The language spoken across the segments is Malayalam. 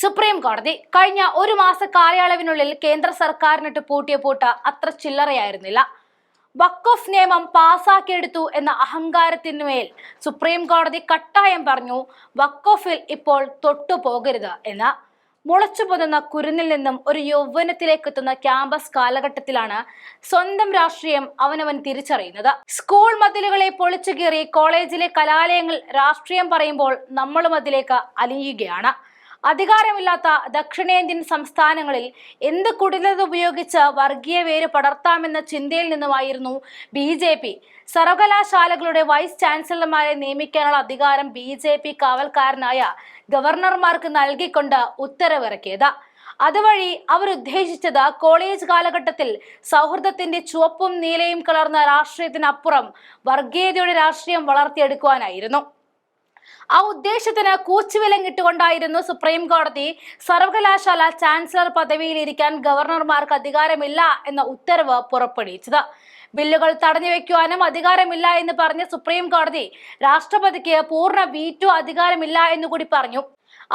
സുപ്രീം കോടതി കഴിഞ്ഞ ഒരു മാസ കാലയളവിനുള്ളിൽ കേന്ദ്ര സർക്കാരിനിട്ട് പൂട്ടിയ പൂട്ട് അത്ര ചില്ലറയായിരുന്നില്ല. വക്കോഫ് നിയമം പാസാക്കിയെടുത്തു എന്ന അഹങ്കാരത്തിനുമേൽ സുപ്രീം കോടതി കട്ടായം പറഞ്ഞു വക്കോഫിൽ ഇപ്പോൾ തൊട്ടു പോകരുത് എന്ന്. മുളച്ചു പൊതുന്ന കുരുന്നിൽ നിന്നും ഒരു യൗവനത്തിലേക്ക് എത്തുന്ന ക്യാമ്പസ് കാലഘട്ടത്തിലാണ് സ്വന്തം രാഷ്ട്രീയം അവനവൻ തിരിച്ചറിയുന്നത്. സ്കൂൾ മതിലുകളെ പൊളിച്ചു കീറി കോളേജിലെ കലാലയങ്ങൾ രാഷ്ട്രീയം പറയുമ്പോൾ നമ്മളും അതിലേക്ക് അലിയുകയാണ്. അധികാരമില്ലാത്ത ദക്ഷിണേന്ത്യൻ സംസ്ഥാനങ്ങളിൽ എന്ത് കുടിലത ഉപയോഗിച്ച് വർഗീയ വേര് പടർത്താമെന്ന ചിന്തയിൽ നിന്നുമായിരുന്നു ബി ജെ പി. സർവകലാശാലകളുടെ വൈസ് ചാൻസലർമാരെ നിയമിക്കാനുള്ള അധികാരം ബി ജെ പി കാവൽക്കാരനായ ഗവർണർമാർക്ക് നൽകിക്കൊണ്ട് ഉത്തരവിറക്കിയത്. അതുവഴി അവരുദ്ദേശിച്ചത് കോളേജ് കാലഘട്ടത്തിൽ സൗഹൃദത്തിന്റെ ചുവപ്പും നീലയും കലർന്ന രാഷ്ട്രീയത്തിനപ്പുറം വർഗീയതയുടെ രാഷ്ട്രീയം വളർത്തിയെടുക്കുവാനായിരുന്നു. ആ ഉദ്ദേശത്തിന് കൂച്ചുവിലങ്ങിട്ടുകൊണ്ടായിരുന്നു സുപ്രീം കോടതി സർവകലാശാല ചാൻസലർ പദവിയിലിരിക്കാൻ ഗവർണർമാർക്ക് അധികാരമില്ല എന്ന ഉത്തരവ് പുറപ്പെടുവിച്ചത്. ബില്ലുകൾ തടഞ്ഞു വെക്കുവാനും അധികാരമില്ല എന്ന് പറഞ്ഞ സുപ്രീം കോടതി രാഷ്ട്രപതിക്ക് പൂർണ വീറ്റോ അധികാരമില്ല എന്നുകൂടി പറഞ്ഞു.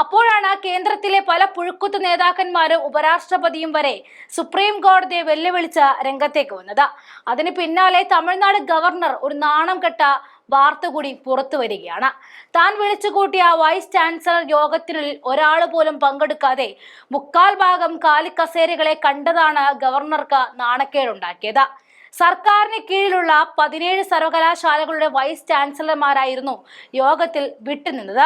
അപ്പോഴാണ് കേന്ദ്രത്തിലെ പല പുഴുക്കുത്ത് നേതാക്കന്മാരും ഉപരാഷ്ട്രപതിയും വരെ സുപ്രീം കോടതിയെ വെല്ലുവിളിച്ച രംഗത്തേക്ക് വന്നത്. അതിന് പിന്നാലെ തമിഴ്നാട് ഗവർണർ ഒരു നാണം കെട്ട വാർത്ത കൂടി പുറത്തു വരികയാണ്. താൻ വിളിച്ചു കൂട്ടിയ വൈസ് ചാൻസലർ യോഗത്തിൽ ഒരാൾ പോലും പങ്കെടുക്കാതെ മുക്കാൽ ഭാഗം കാലിക്കസേരകളെ കണ്ടതാണ് ഗവർണർക്ക് നാണക്കേടുണ്ടാക്കിയത്. സർക്കാരിന് കീഴിലുള്ള പതിനേഴ് സർവകലാശാലകളുടെ വൈസ് ചാൻസലർമാരായിരുന്നു യോഗത്തിൽ വിട്ടുനിന്നത്.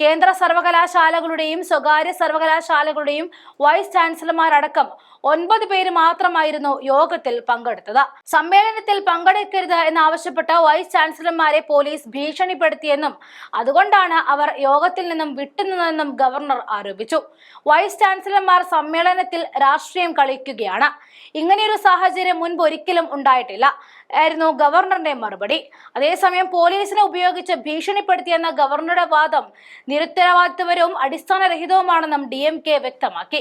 കേന്ദ്ര സർവകലാശാലകളുടെയും സ്വകാര്യ സർവകലാശാലകളുടെയും വൈസ് ചാൻസലർമാരടക്കം ഒൻപത് പേര് മാത്രമായിരുന്നു യോഗത്തിൽ പങ്കെടുത്തത്. സമ്മേളനത്തിൽ പങ്കെടുക്കരുത് എന്നാവശ്യപ്പെട്ട് വൈസ് ചാൻസലർമാരെ പോലീസ് ഭീഷണിപ്പെടുത്തിയെന്നും അതുകൊണ്ടാണ് അവർ യോഗത്തിൽ നിന്നും വിട്ടുനിന്നതെന്നും ഗവർണർ ആരോപിച്ചു. വൈസ് ചാൻസലർമാർ സമ്മേളനത്തിൽ രാഷ്ട്രീയം കളിക്കുകയാണ്. ഇങ്ങനെയൊരു സാഹചര്യം മുൻപ് ഒരിക്കലും ഉണ്ടായിട്ടില്ല ആയിരുന്നു ഗവർണറുടെ മറുപടി. അതേസമയം പോലീസിനെ ഉപയോഗിച്ച് ഭീഷണിപ്പെടുത്തിയെന്ന ഗവർണറുടെ വാദം നിരുത്തരവാദിത്വപരവും അടിസ്ഥാനരഹിതവുമാണെന്നും ഡി എം കെ വ്യക്തമാക്കി.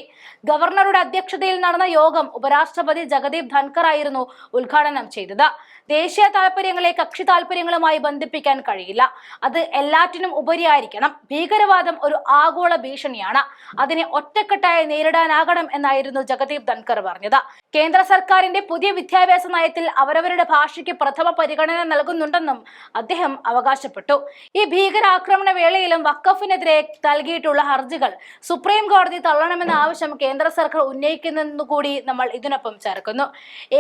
ഗവർണറുടെ അധ്യക്ഷതയിൽ നടന്ന യോഗം ഉപരാഷ്ട്രപതി ജഗദീപ് ധൻഖർ ആയിരുന്നു ഉദ്ഘാടനം ചെയ്തത്. ദേശീയ താല്പര്യങ്ങളെ കക്ഷി താല്പര്യങ്ങളുമായി ബന്ധിപ്പിക്കാൻ കഴിയില്ല. അത് എല്ലാറ്റിനും ഉപരിയായിരിക്കണം. ഭീകരവാദം ഒരു ആഗോള ഭീഷണിയാണ്. അതിനെ ഒറ്റക്കെട്ടായി നേരിടാനാകണം എന്നായിരുന്നു ജഗദീപ് ധൻകർ പറഞ്ഞത്. കേന്ദ്ര സർക്കാരിന്റെ പുതിയ വിദ്യാഭ്യാസ നയത്തിൽ അവരവരുടെ ഭാഷയ്ക്ക് പ്രഥമ പരിഗണന നൽകുന്നുണ്ടെന്നും അദ്ദേഹം അവകാശപ്പെട്ടു. ഈ ഭീകരാക്രമണ വേളയിലും വക്കഫിനെതിരെ നൽകിയിട്ടുള്ള ഹർജികൾ സുപ്രീം കോടതി തള്ളണമെന്ന ആവശ്യം കേന്ദ്ര സർക്കാർ ഉന്നയിക്കുന്നെന്നു കൂടി നമ്മൾ ഇതിനൊപ്പം ചേർക്കുന്നു.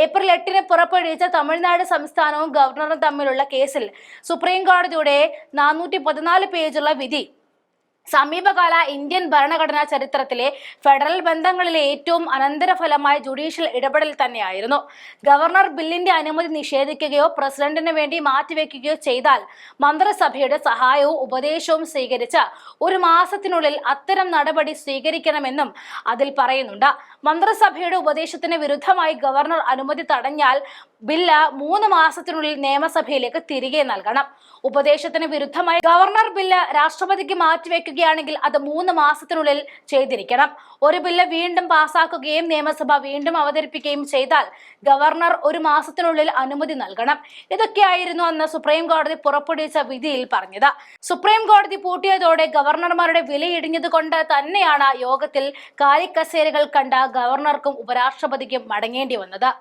ഏപ്രിൽ എട്ടിന് പുറപ്പെടുവിച്ച തമിഴ്നാട് സംസ്ഥാനവും ഗവർണറും തമ്മിലുള്ള കേസിൽ സുപ്രീം കോടതിയുടെ നാനൂറ്റി പതിനാല് പേജുള്ള വിധി. സമീപകാല ഇന്ത്യൻ ഭരണഘടനാ ചരിത്രത്തിലെ ഫെഡറൽ ബന്ധങ്ങളിലെ ഏറ്റവും അനന്തരഫലമായ ജുഡീഷ്യൽ ഇടപെടൽ തന്നെയായിരുന്നു. ഗവർണർ ബില്ലിന്റെ അനുമതി നിഷേധിക്കുകയോ പ്രസിഡന്റിന് വേണ്ടി മാറ്റിവെക്കുകയോ ചെയ്താൽ മന്ത്രിസഭയുടെ സഹായവും ഉപദേശവും സ്വീകരിച്ച ഒരു മാസത്തിനുള്ളിൽ അത്തരം നടപടി സ്വീകരിക്കണമെന്നും അതിൽ പറയുന്നുണ്ട്. മന്ത്രിസഭയുടെ ഉപദേശത്തിന് വിരുദ്ധമായി ഗവർണർ അനുമതി തടഞ്ഞാൽ ബില്ല് മൂന്ന് മാസത്തിനുള്ളിൽ നിയമസഭയിലേക്ക് തിരികെ നൽകണം. ഉപദേശത്തിന് വിരുദ്ധമായി ഗവർണർ ബില്ല് രാഷ്ട്രപതിക്ക് മാറ്റിവെക്കുകയാണെങ്കിൽ അത് മൂന്ന് മാസത്തിനുള്ളിൽ ചെയ്തിരിക്കണം. ഒരു ബില്ല് വീണ്ടും പാസാക്കുകയും നിയമസഭ വീണ്ടും അവതരിപ്പിക്കുകയും ചെയ്താൽ ഗവർണർ ഒരു മാസത്തിനുള്ളിൽ അനുമതി നൽകണം. ഇതൊക്കെയായിരുന്നു അന്ന് സുപ്രീം കോടതി പുറപ്പെടുവിച്ച വിധിയിൽ പറഞ്ഞത്. സുപ്രീം കോടതി പൂട്ടിയതോടെ ഗവർണർമാരുടെ വിലയിടിഞ്ഞത് കൊണ്ട് തന്നെയാണ് യോഗത്തിൽ കാലിക്കസേരകൾ കണ്ട ഗവർണർക്കും ഉപരാഷ്ട്രപതിക്കും മടങ്ങേണ്ടി വന്നത്.